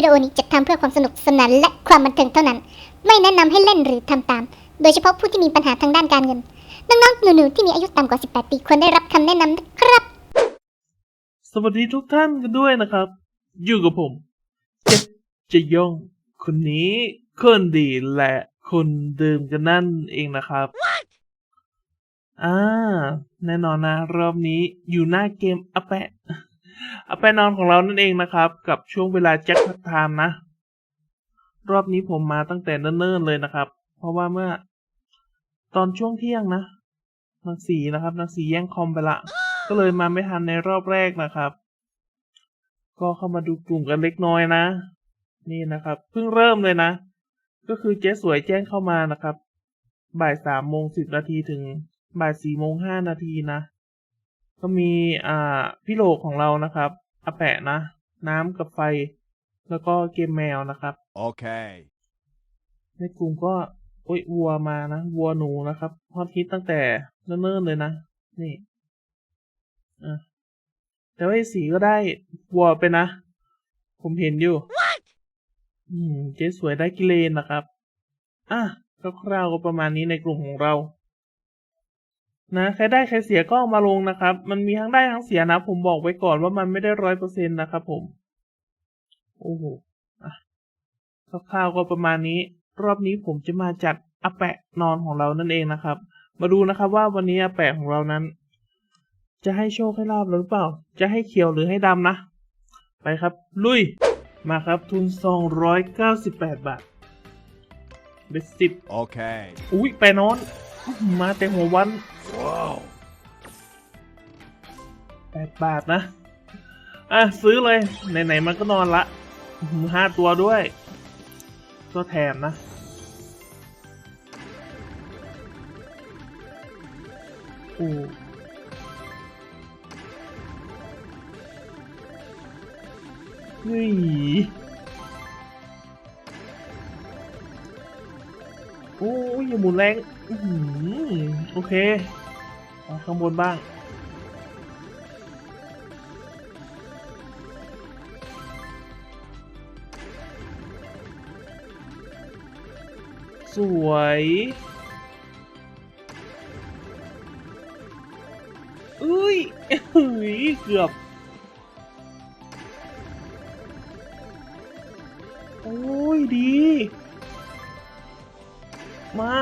วิดีโอนี้จัดทำเพื่อความสนุกสนานและความบันเทิงเท่านั้น ไม่แนะนำให้เล่นหรือทำตาม โดยเฉพาะผู้ที่มีปัญหาทางด้านการเงิน น้องๆหนูๆที่มีอายุต่ำกว่า 18 ปีควรได้รับคำแนะนำนะครับ สวัสดีทุกท่านกันด้วยนะครับ อยู่กับผมเจ็ดจะยงคนนี้คนดีและคนเดิมกันนั่นเองนะครับ อ่า แน่นอนนะ รอบนี้อยู่หน้าเกมอแปะ อแปนอนของเรานั่นเองนะครับ กับช่วงเวลาแจ็คพักไทม์นะ รอบนี้ผมมาตั้งแต่เนิ่นๆเลยนะครับ เพราะว่าเมื่อ ตอนช่วงเที่ยงนะนางสีนะครับนางสีแย่งคอมไปละ ก็เลยมาไม่ทันในรอบแรกนะครับ ก็เข้ามาดูกลุ่มกันเล็กน้อยนะ นี่นะครับ เพิ่งเริ่มเลยนะ ก็คือเจ๊สวยแจ้งเข้ามานะครับ บ่ายสามโมงสิบนาทีถึงบ่ายสี่โมงห้านาทีนะ ก็มีอ่าพี่โหลกของเรานะครับอาแปะนะ น้ำกับไฟ แล้วก็เกมแมวนะครับ Okay. ในกลุ่มก็โอ้ยวัวมานะ วัวหนูนะครับฮอตฮิตตั้งแต่เนิ่นๆเลยนะ นี่อะแต่ว่าไอ้สีก็ได้วัวไปนะ ผมเห็นอยู่ อืมเจ๊สวยได้กิเลนนะครับ อะคร่าวๆก็ประมาณนี้ในกลุ่มของเรา นะใครได้ใครเสียก็เอามาลงนะครับ มันมีทั้งได้ทั้งเสียนะ ผมบอกไว้ก่อนว่ามันไม่ได้ร้อยเปอร์เซ็นต์นะครับผม โอ้โหอะคร่าวๆก็ประมาณนี้ รอบนี้ผมจะมาจัดอาแปะนอนของเรานั่นเองนะครับ มาดูนะครับว่าวันนี้อาแปะของเรานั้น จะให้โชคให้ลาบหรือเปล่า จะให้เขียวหรือให้ดำนะ ไปครับ ลุย มาครับทุน 298 บาทเบ็ดสิบ Okay. อุ้ยไปนอนอื้อหือมาแต่หัววัน Whoa. แปดบาทนะ อะ ซื้อเลย ไหน ๆ มันก็นอนละห้าตัวด้วย ก็แถมนะโอ้เฮ้ย อ้ยย่าหมุนแรงอื้อหือโอเคเอาข้างบนบ้างสวย อุ้ยเฮ้ย เกือบ โอ้ย ดี มา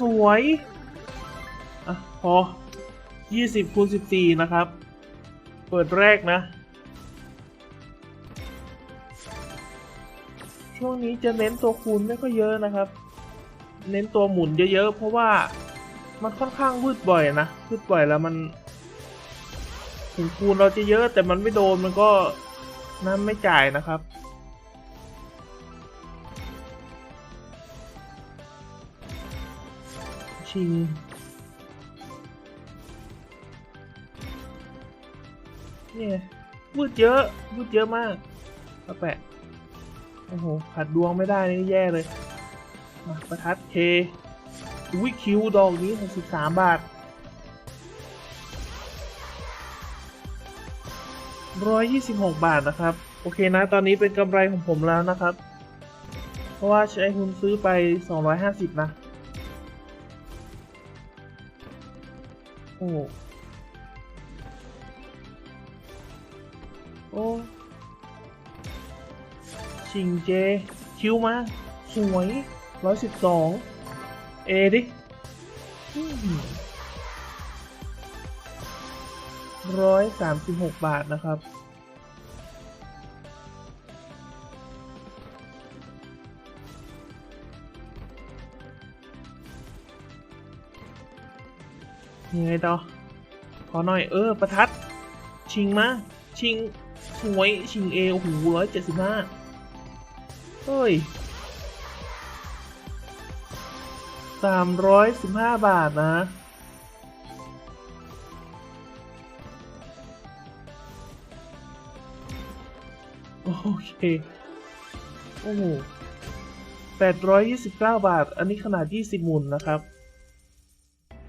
สวย อะ พอ 20คูณ14 นะครับ เปิดแรกนะ ช่วงนี้จะเน้นตัวคูณไม่ค่อยเยอะนะครับ เน้นตัวหมุนเยอะๆ เพราะว่ามันค่อนข้างวืดบ่อยนะวืดบ่อยแล้วมัน ถึงคูณเราจะเยอะแต่มันไม่โดนมันก็น้ำไม่จ่ายนะครับ ชิงเนี่ยวืดเยอะวืดเยอะมากเอาแปะโอ้โหขัดดวงไม่ได้นี่แย่เลยมาประทัดเคอุ้ยคิวดอกนี้63บาท126บาทนะครับ โอเคนะ ตอนนี้เป็นกำไรของผมแล้วนะครับ เพราะว่าใช้ทุนซื้อไป250นะ โอ้โอ้ชิงเจ คิวมา สวยร้อยสิบสองเอดิร้อยสามสิบหกบาทนะครับ ยังไงต่อ ขอหน่อยเออ ประทัด ชิงมา ชิงสวย ชิงเอโอ้โหร้อยเจ็ดสิบห้าเฮ้ยสามร้อยสิบห้าบาทนะ โอเค โอ้โหแปดร้อยยี่สิบเก้าบาท อันนี้ขนาดยี่สิบมุนนะครับ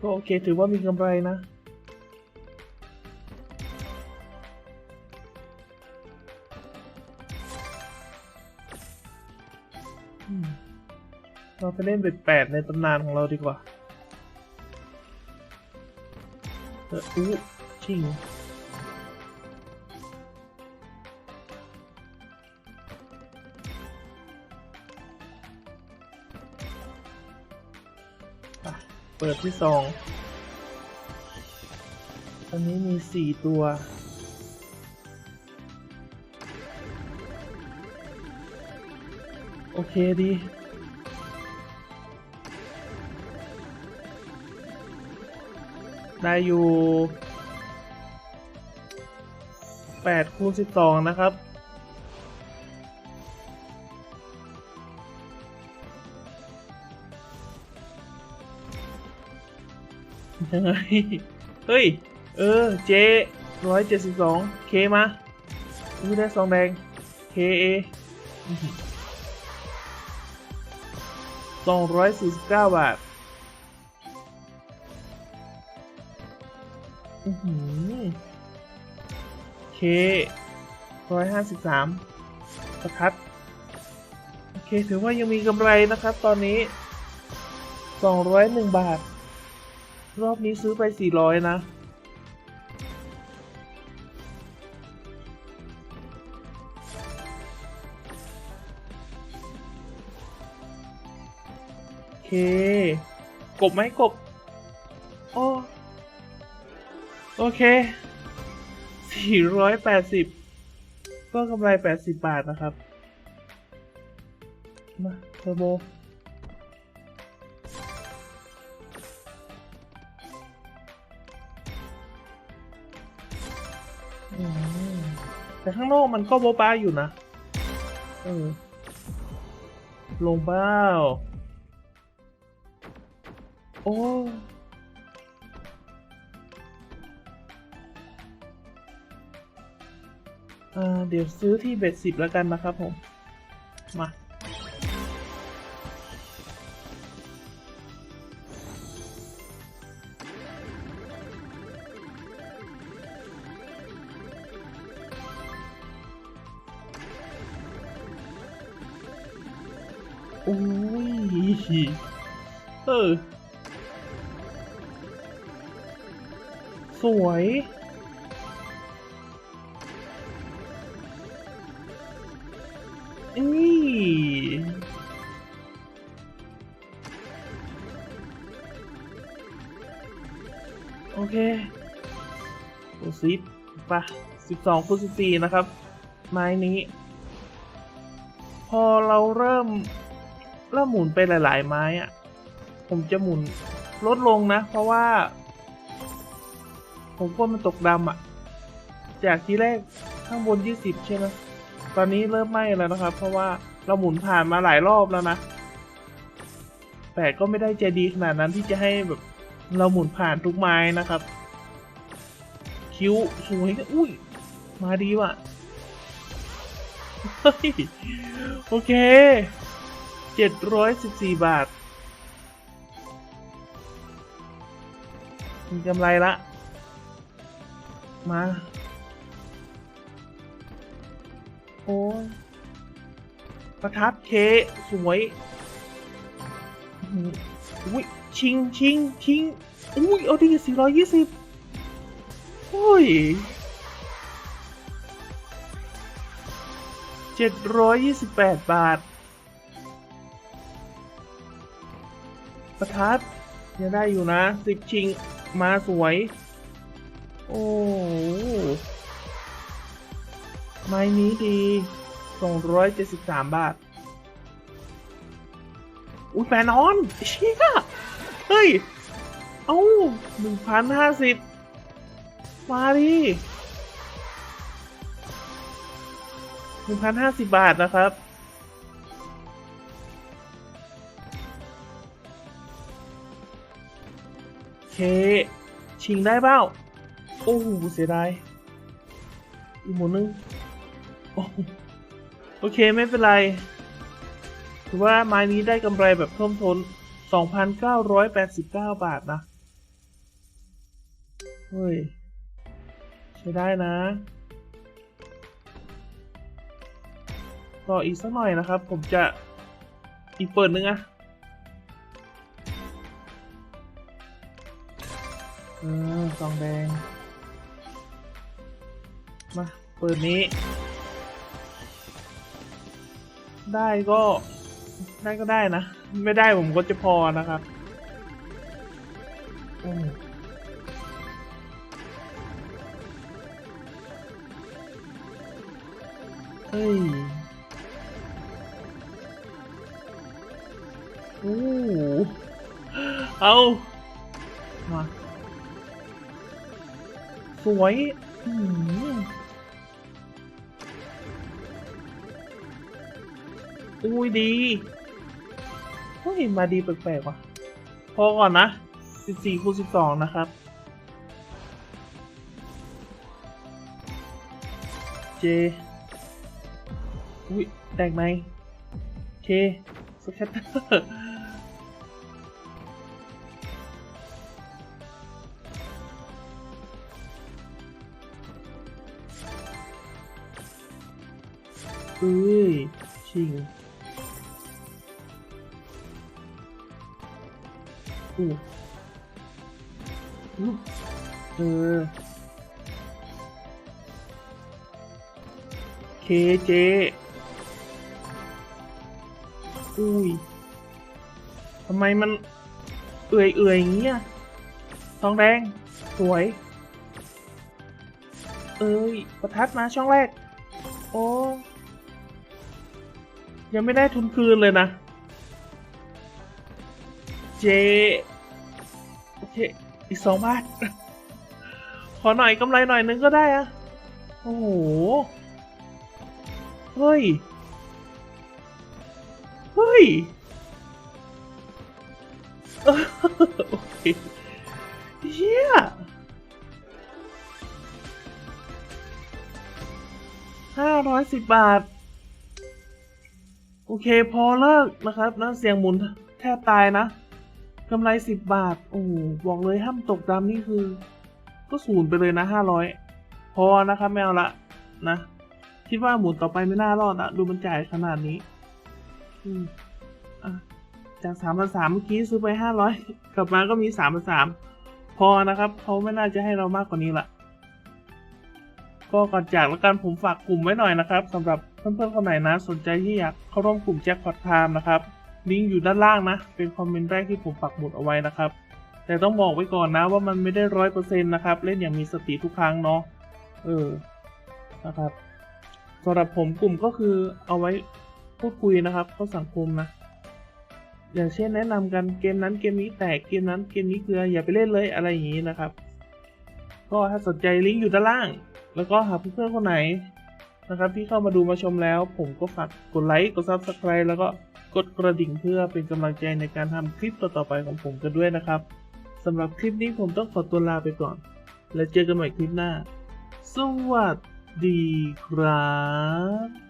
ก็โอเคถือว่ามีกำไรนะเราไปเล่นเบ็ดแปดในตำนานของเราดีกว่าเอออู้ชิงไป เปิดที่สองอันนี้มีสี่ตัว โอเคดีได้อยู่แปดคูณสิบสองนะครับ ยังไง เฮ้ย เออ เจร้อยเจ็ดสิบสองเคมาอุ้ยได้ซองแดงเคเอสองร้อยสี่สิบเก้าบาทอือหือเคร้อยห้าสิบสามประทัดโอเค ถือว่ายังมีกำไรนะครับตอนนี้สองร้อยหนึ่งบาท รอบนี้ซื้อไป 400 นะ โอเค กบไหมกบ โอ้โอเค 480 ก็กำไร 80 บาทนะครับ มาเทอร์โบ แต่ข้างนอกมันก็โบบาอยู่นะเออลงเบ้าโอ้อ่าเดี๋ยวซื้อที่เบ็ดสิบแล้วกันนะครับผม มา อุ้ยเออ สวย นี่โอเคดูซิปะสิบสองคูณสิบสี่นะครับ ไม้นี้ พอเราเริ่ม เริ่มหมุนไปหลาย ๆ ไม้อะผมจะหมุนลดลงนะ เพราะว่า ผมกลัวมันตกดำอะจากที่แรกข้างบน 20 ใช่ไหมตอนนี้เริ่มไหม้แล้วนะครับ เพราะว่าเราหมุนผ่านมาหลายรอบแล้วนะ แต่ก็ไม่ได้ใจดีขนาดนั้นที่จะให้แบบเราหมุนผ่านทุกไม้นะครับ คิ้วสวยอุ้ย มาดีว่ะ โอเค เจ็ดร้อยสิบสี่บาทมีกำไรละ มา โอ้ยประทัดเคสวยอุ้ยชิงชิงชิงอุ้ยเอาดีสี่ร้อยยี่สิบโอ้ยเจ็ดร้อยยี่สิบแปดบาท ประทัดยังได้อยู่นะสิบชิงมาสวย โอ้ไม้นี้ดีสองร้อยเจ็ดสิบสามบาท อุ้ยแฟนออนเชี่ยเฮ้ย เอ้าหนึ่งพันห้าสิบมาดิหนึ่งพันห้าสิบบาทนะครับ เค ชิงได้เปล่าโอ้โหเสียดายอีกหมุนนึงโอโอเคไม่เป็นไร ถือว่าไม้นี้ได้กำไรแบบท่วมท้น 2,989 บาทนะ เฮ้ย ใช้ได้นะ ต่ออีกสักหน่อยนะครับ ผมจะอีกเปิดนึงอะ เออซองแดง มาเปิดนี้ ได้ก็ ได้ก็ได้นะ ไม่ได้ผมก็จะพอนะครับอืมเฮ้ยโอ้โหเอามา สวยอืมอุ้ยดีเฮ้ยมาดีแปลกๆว่ะ พอก่อนนะ 14คูณ12 นะครับ เจ อุ้ยแตกไหมเคสแคตเตอร์ เอ้ยชิงอู้อู้เออเคเจอุ้ยทำไมมันเอื่อยเอื่อยอย่างเงี้ยทองแดง สวย เอ้ย ประทัดมาช่องแรก โอ้ ยังไม่ได้ทุนคืนเลยนะ เจโอเคอีกสองบาท ขอหน่อยกำไรหน่อยนึงก็ได้อะโอ้โห เฮ้ย เฮ้ยโอเคเฮียห้าร้อยสิบบาท โอเคพอเลิกนะครับนะเสียงหมุนแทบตายนะกำไรสิบบาท โอ้โหบอกเลยห้ามตกดำนี่คือ ก็ศูนย์ไปเลยนะห้าร้อยพอนะครับไม่เอาละนะ คิดว่าหมุนต่อไปไม่น่ารอดอะดูมันจ่ายขนาดนี้ อืมอะจากสามพันสามเมื่อกี้ซื้อไปห้าร้อยกลับมาก็มีสามพันสามพอนะครับเขาไม่น่าจะให้เรามากกว่านี้ละก็ก่อนจากแล้วกันผมฝากกลุ่มไว้หน่อยนะครับสำหรับ เพื่อนๆคนไหนนะ สนใจที่อยากเข้าร่วมกลุ่มแจ็คพอตไทม์นะครับลิงก์อยู่ด้านล่างนะ เป็นคอมเมนต์แรกที่ผมปักหมุดเอาไว้นะครับ แต่ต้องบอกไว้ก่อนนะว่ามันไม่ได้ร้อยเปอร์เซ็นต์นะครับ เล่นอย่างมีสติทุกครั้งเนาะเออนะครับสำหรับผมกลุ่มก็คือเอาไว้พูดคุยนะครับเข้าสังคมนะ อย่างเช่นแนะนำกันเกมนั้นเกมนี้แตกเกมนั้นเกมนี้เกลืออย่าไปเล่นเลยอะไรอย่างนี้นะครับ ก็ถ้าสนใจลิงก์อยู่ด้านล่าง แล้วก็หากเพื่อนๆคนไหน นะครับที่เข้ามาดูมาชมแล้ว ผมก็ฝากกดไลค์กดซับสไคร b e แล้วก็กดกระดิ่งเพื่อเป็นกำลังใจในการทำคลิปต่อๆไปของผมกันด้วยนะครับสำหรับคลิปนี้ผมต้องขอตัวลาไปก่อน แล้วเจอกันใหม่คลิปหน้า สวัสดีครับ